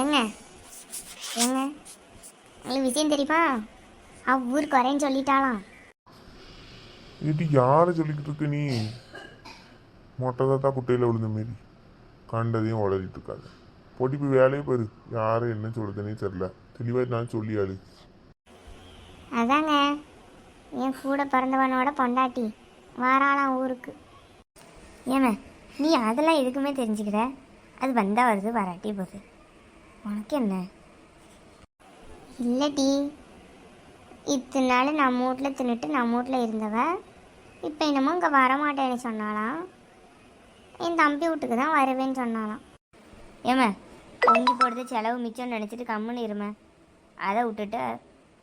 ஏங்க? ஏங்க? உங்களுக்கு விஷயம் தெரியுமா? அவ ஊருக்கு வரேன்னு சொல்லிட்டாளாம். இது யாரை சொல்லிக்கிட்டு இருக்க நீ? மொட்டை தாத்தா குட்டையில் விழுந்த மாரி. கண்டதையும் உளறிட்டு இருக்காது. போட்டி போய் வேலையே பாரு. யாரும் என்ன சொல்லுதுன்னே தெரில தெளிவாக நான் சொல்லியாளு. அதாங்க. என் கூட பிறந்தவனோட பொண்டாட்டி. வாராளாம் ஊருக்கு. ஏங்க நீ அதெல்லாம் எதுக்குமே தெரிஞ்சுக்கிற அது வந்தால் வருது வராட்டி போகுது. உனக்கு என்ன இல்லடி. இத்தனை நாள் நம்ம வீட்டில் தின்னுட்டு நம்ம வீட்டில் இருந்தவ இப்போ என்னமோ இங்கே வரமாட்டேன்னு சொன்னாலாம் என் தம்பி வீட்டுக்கு தான் வருவேன்னு சொன்னாலாம் ஏம்மா பொங்கி போடுறது செலவு மிச்சம்னு நினச்சிட்டு கம்முன்னு இருமே அதை விட்டுட்டு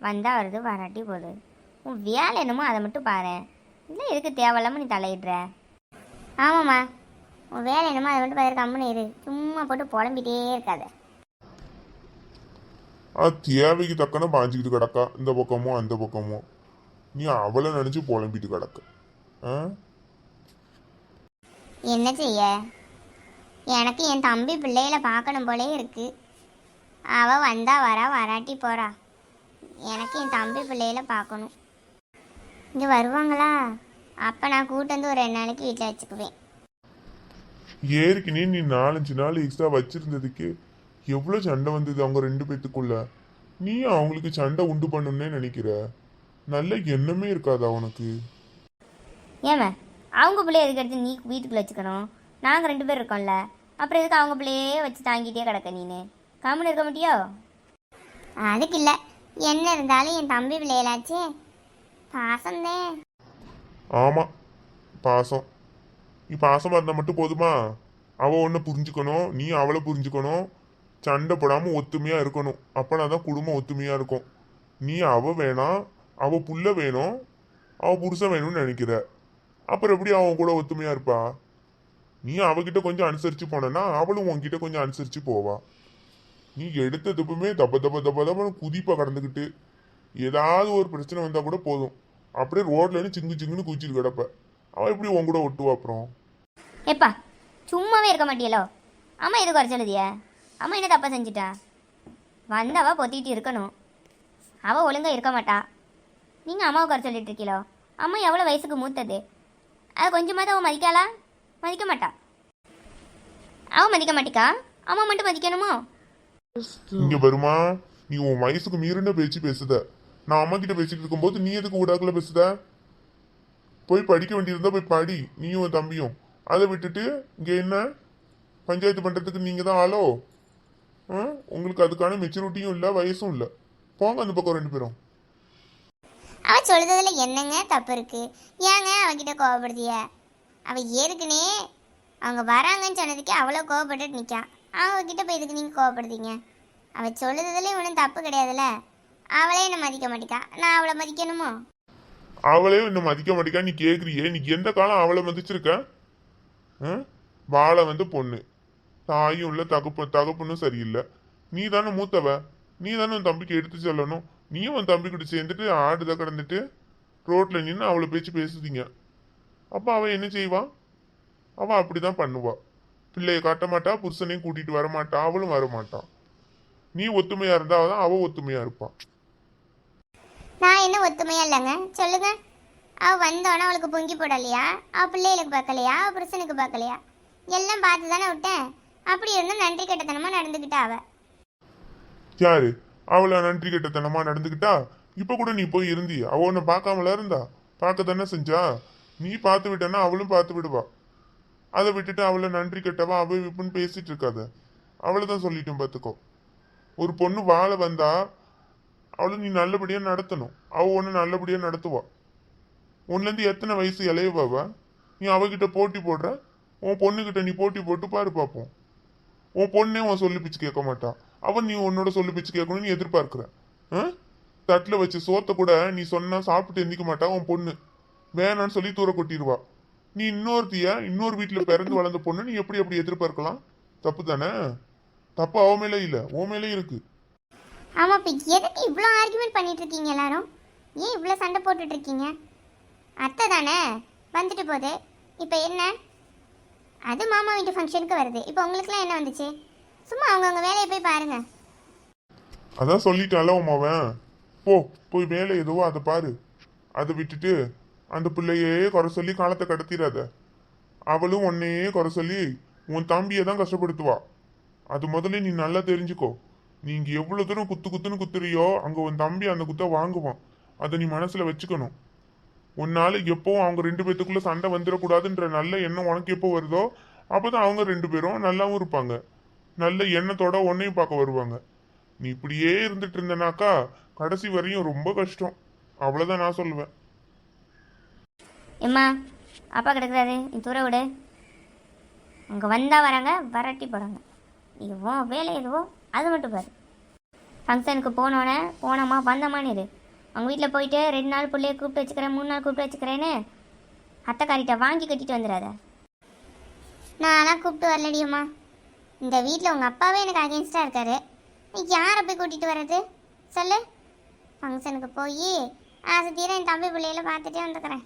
வந்தால் வருது வராட்டி போகுது. உன் வேலை என்னமோ அதை மட்டும் பாரு. இல்லை எதுக்கு தேவையில்லாமல் நீ தலையிடுற? ஆமாம்மா உன் வேலை என்னமோ அதை மட்டும் பாரு கம்முன்னு இரு. சும்மா போட்டு புலம்பிட்டே இருக்காத. அது தேவைக்கு தக்கன பாஞ்சிக்கிட்டு கிடக்கா இந்த பக்கமோ அந்த பக்கமோ நீ அவளை நினச்சி புலம்பிட்டு கிடக்க ஆ என்ன செய்ய எனக்கு என் தம்பி பிள்ளைகளை பார்க்கணும் போலே இருக்கு அவ வந்தா வரா வராட்டி போறா எனக்கு என் தம்பி பிள்ளைகளை பார்க்கணும் இங்கே வருவாங்களா அப்போ நான் கூட்டு வந்து ஒரு ரெண்டு நாளைக்கு வீட்டில் வச்சுக்குவேன் ஏற்கனவே நீ நாலஞ்சு நாள் எக்ஸ்ட்ரா வச்சிருந்ததுக்கு எவ்வளோ சண்டை வந்தது அவங்க ரெண்டு பேத்துக்குள்ள? நீ அவங்களுக்கு சண்டை உண்டு பண்ணணும்னே நினைக்கிற? நல்ல எண்ணமே இருக்காதா உனக்கு? ஏம்மா அவங்க பிள்ளைய எதுக்கு எடுத்து நீ வீட்டுக்குள்ள வச்சுக்கணும்? நாங்கள் ரெண்டு பேர் இருக்கோம்ல. அப்புறம் எதுக்கு அவங்க பிள்ளையே வச்சு தாங்கிட்டே கிடக்க நீனு? கம்முன்னு இருக்க மாட்டியோ? அதுக்கு இல்லை. என்ன இருந்தாலும் என் தம்பி பிள்ளைகளாச்சே. பாசந்தே ஆமா பாசம். நீ பாசமா இருந்தா மட்டும் போதுமா? அவ ஒன்ன புரிஞ்சுக்கணும் நீ அவளை புரிஞ்சுக்கணும் சண்டை போடாமல் ஒத்துமையாக இருக்கணும். அப்போனா தான் குடும்பம் ஒத்துமையாக இருக்கும். நீ அவ வேணாம் அவ புள்ள வேணும் அவ புருஷன் வேணும்னு நினைக்கிற. அப்புறம் எப்படி அவன் கூட ஒத்துமையாக இருப்பா? நீ அவகிட்ட கொஞ்சம் அனுசரித்து போனேன்னா அவளும் உன்கிட்ட கொஞ்சம் அனுசரித்து போவா. நீ எடுத்த தப்புமே தப்ப தப்ப தப்ப தப்பன்னு குதிப்பாக கடந்துக்கிட்டு ஏதாவது ஒரு பிரச்சனை வந்தால் கூட போதும். அப்படியே ரோட்ல சிங்கு சிங்குன்னு குச்சிட்டு கிடப்ப. அவன் எப்படி உன் கூட ஒட்டுவா அப்புறம்? எப்பா சும்மாவே இருக்க மாட்டியலோ? அம்மா இது குறை அம்மா என்ன தப்பா செஞ்சிட்டா? வந்தவ பொத்திட்டு இருக்கணும். அவ ஒழுங்கா இருக்க மாட்டா. நீங்கள் அம்மாவை குறை சொல்லிட்டு இருக்கீங்களோ அம்மா எவ்வளோ வயசுக்கு மூத்தது? அது கொஞ்சமாவது அவன் மதிக்காளா? மதிக்க மாட்டா. அவன் மதிக்க மாட்டிக்கா? அம்மா மட்டும் மதிக்கணுமோ? இங்க வருமா? நீ உன் வயசுக்கு மீறின பேச்சு பேசுத. நான் அம்மா கிட்ட பேசிட்டு இருக்கும்போது நீ எதுக்கு ஊடாக்குல பேசுத? போய் படிக்க வேண்டியிருந்தா போய் படி. நீயும் தம்பியும். அதை விட்டுட்டு இங்க என்ன? பஞ்சாயத்து பண்றதுக்கு நீங்க தான் ஆளோ? உங்களுக்கு அதுக்கான மெச்சூரிட்டியும் இல்லை வயசும் இல்லை. போங்க அந்த பக்கம் ரெண்டு பேரும். அவ சொல்றதுல என்னங்க தப்பு இருக்கு? ஏங்க அவகிட்ட கோவப்படுத்திய அவ ஏற்கனவே அவங்க வராங்கன்னு சொன்னதுக்கே அவ்வளோ கோவப்பட்டுட்டு நிற்கா அவகிட்ட போய் இதுக்கு நீங்கள் கோவப்படுத்தீங்க அவ சொல்லுறதுல ஒன்றும் தப்பு கிடையாதுல்ல? அவளே என்ன மதிக்க மாட்டேக்கா? நான் அவளை மதிக்கணுமோ? அவளே இன்னும் மதிக்க மாட்டேக்கா? நீ கேக்குறியே? நீ எந்த காலம் அவளை மதிச்சிருக்க? வாழை வந்து பொண்ணு. தாயும் இல்லை தகப்பு தகப்பனும் சரியில்லை. நீ தானே மூத்தவ? நீ தானே உன் தம்பிக்கு எடுத்து சொல்லணும்? நீயும் உன் தம்பி கூட சேர்ந்துட்டு ஆடுத கடந்துட்டு ரோட்டில் நின்று அவளை பேச்சு பேசுதீங்க. அப்போ அவள் என்ன செய்வான் அவள் அப்படி தான் பண்ணுவாள் பிள்ளையை காட்ட மாட்டா புருஷனையும் கூட்டிகிட்டு வரமாட்டா அவளும் வரமாட்டான் நீ ஒத்துமையாக இருந்தால் தான் அவள் ஒத்துமையாக இருப்பான் நான் என்ன ஒத்துமையா இல்லைங்க? சொல்லுங்க. அவ வந்தோன்னே அவளுக்கு பொங்கி போடலையா? அவள் பிள்ளைகளுக்கு பார்க்கலையா? அவள் புருஷனுக்கு பார்க்கலையா? எல்லாம் பார்த்து தானே விட்டேன். அப்படி இருந்தும் நன்றி கட்டத்தனமா நடந்துக்கிட்டா அவ. யாரு? அவளை நன்றி கெட்டத்தனமா நடந்துக்கிட்டா? இப்ப கூட நீ போய் இருந்தி அவ உன்னை பார்க்காமல இருந்தா? பார்க்க தானே செஞ்சா? நீ பார்த்து விட்டனா அவளும் பார்த்து விடுவா. அதை விட்டுட்டு அவளை நன்றி கெட்டவா அவ இப்படின்னு பேசிட்டு இருக்காத. அவளை தான் சொல்லிட்டேன் பார்த்துக்கோ. ஒரு பொண்ணு வாழ வந்தா அவளை நீ நல்லபடியா நடத்தணும். அவ ஒன்று நல்லபடியா நடத்துவா. உன்லேருந்து எத்தனை வயசு இளையவாவா? நீ அவகிட்ட போட்டி போடுற? உன் பொண்ணுகிட்ட நீ போட்டி போட்டு பாரு பார்ப்போம். உன் பொண்ணே உன் சொல்லி பிச்சு கேட்க மாட்டான் அவன் நீ உன்னோட சொல்லி பிச்சு கேட்கணும்னு எதிர்பார்க்குற. தட்டில் ஆ? வச்சு சோத்தை கூட நீ சொன்னால் சாப்பிட்டு எந்திக்க மாட்டா உன் பொண்ணு. வேணான்னு சொல்லி தூர கொட்டிடுவா. நீ இன்னொருத்திய? இன்னொரு வீட்டில் பிறந்து வளர்ந்த பொண்ணு நீ எப்படி அப்படி எதிர்பார்க்கலாம்? தப்பு தானே? தப்பு அவ மேலே இல்லை உன் மேலே இருக்கு. ஆமாம் இப்போ எதுக்கு இவ்வளோ ஆர்குமெண்ட் பண்ணிட்டு இருக்கீங்க எல்லாரும்? ஏன் இவ்வளோ சண்டை போட்டுட்டு இருக்கீங்க? அத்தை தானே? வந்துட்டு போகுது இப்போ என்ன? அது மாமா வீட்டு ஃபங்க்ஷனுக்கு வருது. இப்போ உங்களுக்குலாம் என்ன வந்துச்சு? சும்மா அவங்கவுங்க வேலையை போய் பாருங்க. அதான் சொல்லிட்டால உன் போ போய் வேலை எதுவோ அதை பாரு. அதை விட்டுட்டு அந்த பிள்ளையே குறை சொல்லி காலத்தை கடத்திடாத அவளும் உன்னையே குறை சொல்லி உன் தம்பியை தான் கஷ்டப்படுத்துவா. அது முதல்ல நீ நல்லா தெரிஞ்சுக்கோ. நீங்க எவ்வளவு தூரம் குத்து குத்துன்னு குத்துறியோ அங்க உன் தம்பி அந்த குத்தை வாங்குவான். அதை நீ மனசுல வச்சுக்கணும். உன்னால எப்பவும் அவங்க ரெண்டு பேத்துக்குள்ள சண்டை வந்துடக்கூடாதுன்ற நல்ல எண்ணம் உனக்கு எப்போ வருதோ அப்பதான் அவங்க ரெண்டு பேரும் நல்லாவும் இருப்பாங்க. நல்ல எண்ணத்தோட உன்னையும் பார்க்க வருவாங்க. நீ இப்படியே இருந்துட்டு இருந்தனாக்கா கடைசி வரையும் ரொம்ப கஷ்டம். அவ்வளவுதான் நான் சொல்லுவேன் எம்மா அப்பா கிடக்குறாரு. நீ தூர விடு. அங்கே வந்தால் வராங்க வரட்டி போகிறாங்க நீ வேலை எதுவோ அது மட்டும் பாரு. ஃபங்க்ஷனுக்கு போனோன்னே போனோமா வந்தோமான்னு இரு. அவங்க வீட்டில் போயிட்டு ரெண்டு நாள் பிள்ளைய கூப்பிட்டு வச்சுக்கிறேன் மூணு நாள் கூப்பிட்டு வச்சுக்கிறேன்னு அத்தைக்காரிட்ட வாங்கி கட்டிட்டு வந்துடாத. நான்லாம் கூப்பிட்டு வரலடியம்மா. இந்த வீட்டில் உங்கள் அப்பாவே எனக்கு அகேன்ஸ்டாக இருக்காரு. நீ யாரை போய் கூட்டிகிட்டு வர்றது? சொல்லு. ஃபங்க்ஷனுக்கு போய் ஆசை தீர என் தம்பி பிள்ளையில பார்த்துட்டே வந்துக்கிறேன்.